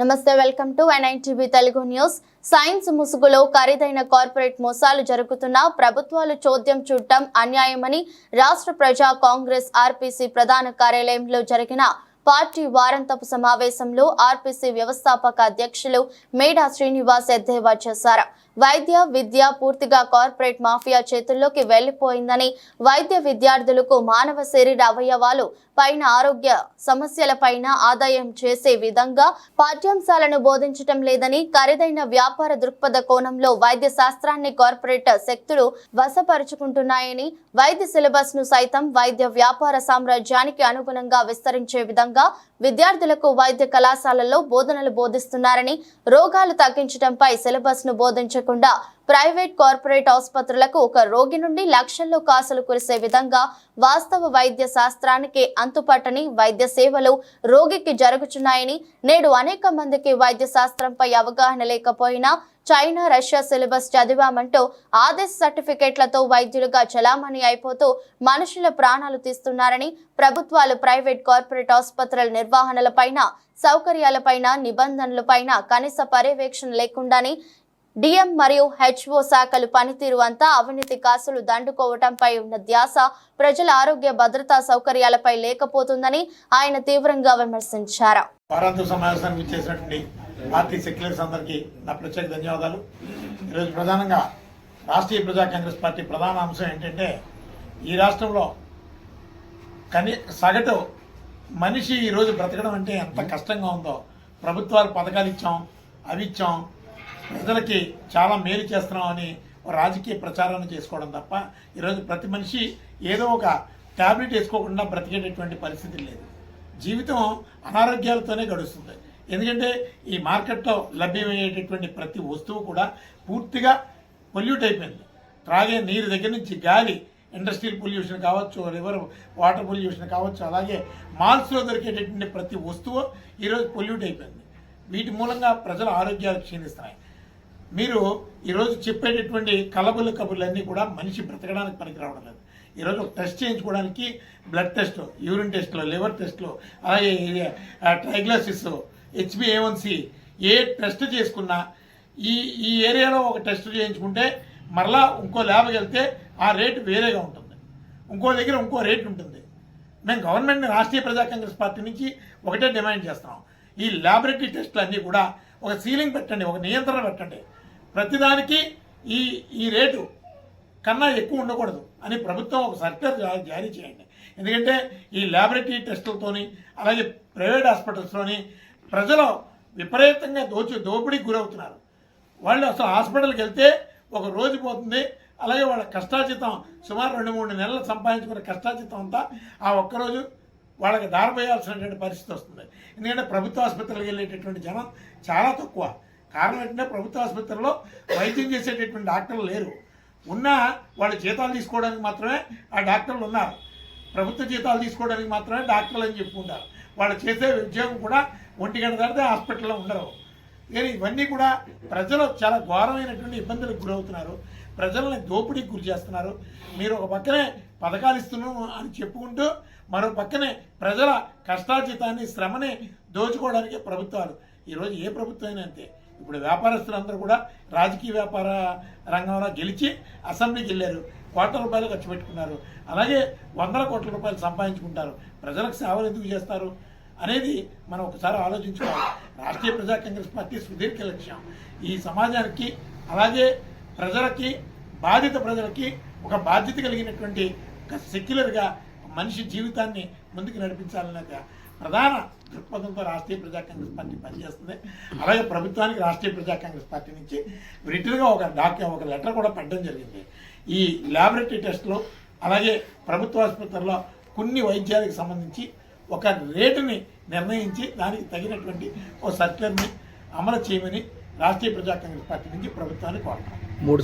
నమస్తే welcome to TV Telugu news. Science ముసుగులో ఖరీదైన కార్పొరేట్ మోసాలు జరుగుతున్నా ప్రభుత్వాలు చోద్యం చూడటం అన్యాయమని రాష్ట్ర ప్రజా కాంగ్రెస్ ఆర్పీసీ ప్రధాన కార్యాలయంలో జరిగిన పార్టీ వారంతపు సమావేశంలో ఆర్పీసీ వ్యవస్థాపక అధ్యక్షులు మేడా శ్రీనివాస్ ఎద్దేవా చేశారు. వైద్య విద్య పూర్తిగా కార్పొరేట్ మాఫియా చేతుల్లోకి వెళ్ళిపోయిందని వైద్య విద్యార్థులకు మానవ శరీర అవయవాలు పైన ఆరోగ్య సమస్యలపైన ఆదాయం చేసే విధంగా పాఠ్యాంశాలను బోధించటం లేదని ఖరీదైన వ్యాపార దృక్పథ కోణంలో వైద్య శాస్త్రాన్ని కార్పొరేట్ శక్తులు వశపరుచుకుంటున్నాయని వైద్య సిలబస్ను సైతం వైద్య వ్యాపార సామ్రాజ్యానికి అనుగుణంగా విస్తరించే విధంగా విద్యార్థులకు వైద్య కళాశాలల్లో బోధనలు బోధిస్తున్నారని రోగాలు తగ్గించడంపై సిలబస్ను బోధించకుండా ప్రైవేట్ కార్పొరేట్ ఆసుపత్రులకు ఒక రోగి నుండి లక్షల్లో కాసులు కురిసే విధంగా వాస్తవ వైద్య శాస్త్రానికి అంతుపట్టని వైద్య సేవలు రోగికి జరుగుతున్నాయని నేడు అనేక మందికి వైద్య శాస్త్రంపై అవగాహన లేకపోయినా చైనా రష్యా సిలబస్ చదివామంటూ ఆదేశ సర్టిఫికేట్లతో వైద్యులుగా చలామణి అయిపోతూ మనుషుల ప్రాణాలు తీస్తున్నారని ప్రభుత్వాలు ప్రైవేట్ కార్పొరేట్ ఆసుపత్రుల నిర్వహణలపైన సౌకర్యాలపైన నిబంధనలపైన కనీస పర్యవేక్షణ లేకుండానే డిఎం మరియు హెచ్ఓ శాఖలు పనితీరు అంతా అవినీతి కాసులు దండుకోవటంపై ఉన్న ధ్యాస ప్రజల ఆరోగ్య భద్రతా సౌకర్యాలపై లేకపోతుందని ఆయన తీవ్రంగా విమర్శించారు. వారాంత సమావేశానికి చేసినటువంటి పార్టీ సెక్యులర్స్ అందరికీ నా ప్రత్యేక ధన్యవాదాలు. ఈరోజు ప్రధానంగా రాష్ట్రీయ ప్రజా కాంగ్రెస్ పార్టీ ప్రధాన అంశం ఏంటంటే ఈ రాష్ట్రంలో కని సగటు మనిషి ఈరోజు బ్రతకడం అంటే ఎంత కష్టంగా ఉందో. ప్రభుత్వాలు పథకాలు ఇచ్చాం అవి ఇచ్చాం ప్రజలకి చాలా మేలు చేస్తున్నాం అని రాజకీయ ప్రచారాన్ని చేసుకోవడం తప్ప ఈరోజు ప్రతి మనిషి ఏదో ఒక ట్యాబ్లెట్ వేసుకోకుండా బ్రతికేటటువంటి పరిస్థితి లేదు. జీవితం అనారోగ్యాలతోనే గడుస్తుంది. ఎందుకంటే ఈ మార్కెట్లో లభ్యమయ్యేటటువంటి ప్రతి వస్తువు కూడా పూర్తిగా పొల్యూట్ అయిపోయింది. త్రాగే నీరు దగ్గర నుంచి గాలి ఇండస్ట్రియల్ పొల్యూషన్ కావచ్చు రివర్ వాటర్ పొల్యూషన్ కావచ్చు అలాగే మాల్స్లో దొరికేటటువంటి ప్రతి వస్తువు ఈరోజు పొల్యూట్ అయిపోయింది. వీటి మూలంగా ప్రజల ఆరోగ్యాలు క్షీణిస్తున్నాయి. మీరు ఈరోజు చెప్పేటటువంటి కలబుల కబుర్లన్నీ కూడా మనిషి బ్రతకడానికి పనికి రావడం లేదు. ఈరోజు ఒక టెస్ట్ చేయించుకోవడానికి బ్లడ్ టెస్ట్ యూరిన్ టెస్ట్లో లివర్ టెస్ట్లో అలాగే ట్రైగ్లాసిస్ హెచ్బిఏవన్సి ఏ టెస్ట్ చేసుకున్నా ఈ ఈ ఏరియాలో ఒక టెస్ట్ చేయించుకుంటే మరలా ఇంకో ల్యాబ్కి వెళ్తే ఆ రేటు వేరేగా ఉంటుంది. ఇంకో దగ్గర ఇంకో రేట్ ఉంటుంది. మేము గవర్నమెంట్ని రాష్ట్రీయ ప్రజా కాంగ్రెస్ పార్టీ నుంచి ఒకటే డిమాండ్ చేస్తున్నాం. ఈ ల్యాబొరేటరీ టెస్టులు అన్నీ కూడా ఒక సీలింగ్ పెట్టండి ఒక నియంత్రణ పెట్టండి. ప్రతిదానికి ఈ ఈ రేటు కన్నా ఎక్కువ ఉండకూడదు అని ప్రభుత్వం ఒక సర్క్యులర్ జారీ చేయండి. ఎందుకంటే ఈ ల్యాబొరేటరీ టెస్టులతోని అలాగే ప్రైవేట్ హాస్పిటల్స్లోని ప్రజలు విపరీతంగా దోచి దోపిడీకి గురవుతున్నారు. వాళ్ళు అసలు హాస్పిటల్కి వెళ్తే ఒక రోజు పోతుంది అలాగే వాళ్ళ కష్టాచితం సుమారు రెండు మూడు నెలలు సంపాదించుకున్న కష్టాచితం అంతా ఆ ఒక్కరోజు వాళ్ళకి దారిపోయాల్సినటువంటి పరిస్థితి వస్తుంది. ఎందుకంటే ప్రభుత్వ ఆసుపత్రులకు వెళ్ళేటటువంటి జనం చాలా తక్కువ. కారణం ఏంటంటే ప్రభుత్వ ఆసుపత్రిలో వైద్యం చేసేటటువంటి డాక్టర్లు లేరు. ఉన్నా వాళ్ళు జీతాలు తీసుకోవడానికి మాత్రమే ఆ డాక్టర్లు ఉన్నారు. ప్రభుత్వ జీతాలు తీసుకోవడానికి మాత్రమే డాక్టర్లు అని చెప్పుకుంటారు వాళ్ళు చేసే ఉద్యోగం కూడా ఒంటి గంట దాటితే హాస్పిటల్లో ఉండరు. కానీ ఇవన్నీ కూడా ప్రజలు చాలా ఘోరమైనటువంటి ఇబ్బందులకు గురవుతున్నారు. ప్రజల్ని దోపిడీకి గురి చేస్తున్నారు. మీరు ఒక పక్కనే పథకాలు ఇస్తున్నాం అని చెప్పుకుంటూ మరో పక్కనే ప్రజల కష్టార్జితాన్ని శ్రమని దోచుకోవడానికి ప్రభుత్వాలు. ఈరోజు ఏ ప్రభుత్వం అయినా అంతే. ఇప్పుడు వ్యాపారస్తులందరూ కూడా రాజకీయ వ్యాపార రంగంలో గెలిచి అసెంబ్లీకి వెళ్ళారు. కోట్ల రూపాయలు ఖర్చు పెట్టుకున్నారు. అలాగే వందల కోట్ల రూపాయలు సంపాదించుకుంటారు. ప్రజలకు సేవలు ఎందుకు చేస్తారు అనేది మనం ఒకసారి ఆలోచించుకోవాలి. రాష్ట్రీయ ప్రజా కాంగ్రెస్ పార్టీ సుదీర్ఘ లక్ష్యం. ఈ సమాజానికి అలాగే ప్రజలకి బాధిత ప్రజలకి ఒక బాధ్యత కలిగినటువంటి ఒక సెక్యులర్గా మనిషి జీవితాన్ని ముందుకు నడిపించాలన్నది ప్రధాన దృక్పథంతో రాష్ట్రీయ ప్రజా కాంగ్రెస్ పార్టీ పనిచేస్తుంది. అలాగే ప్రభుత్వానికి రాష్ట్రీయ ప్రజా కాంగ్రెస్ పార్టీ నుంచి రిటర్న్గా ఒక డాక్యూ ఒక లెటర్ కూడా పెట్టడం జరిగింది. ఈ ల్యాబొరేటరీ టెస్టులు అలాగే ప్రభుత్వ ఆసుపత్రుల్లో కొన్ని వైద్యాలకు సంబంధించి ఒక రేటుని నిర్ణయించి దానికి తగినటువంటి ఒక సర్క్యులర్ని అమలు చేయమని రాష్ట్రీయ ప్రజా కాంగ్రెస్ పార్టీ నుంచి ప్రభుత్వాన్ని కోరుతాం మూడు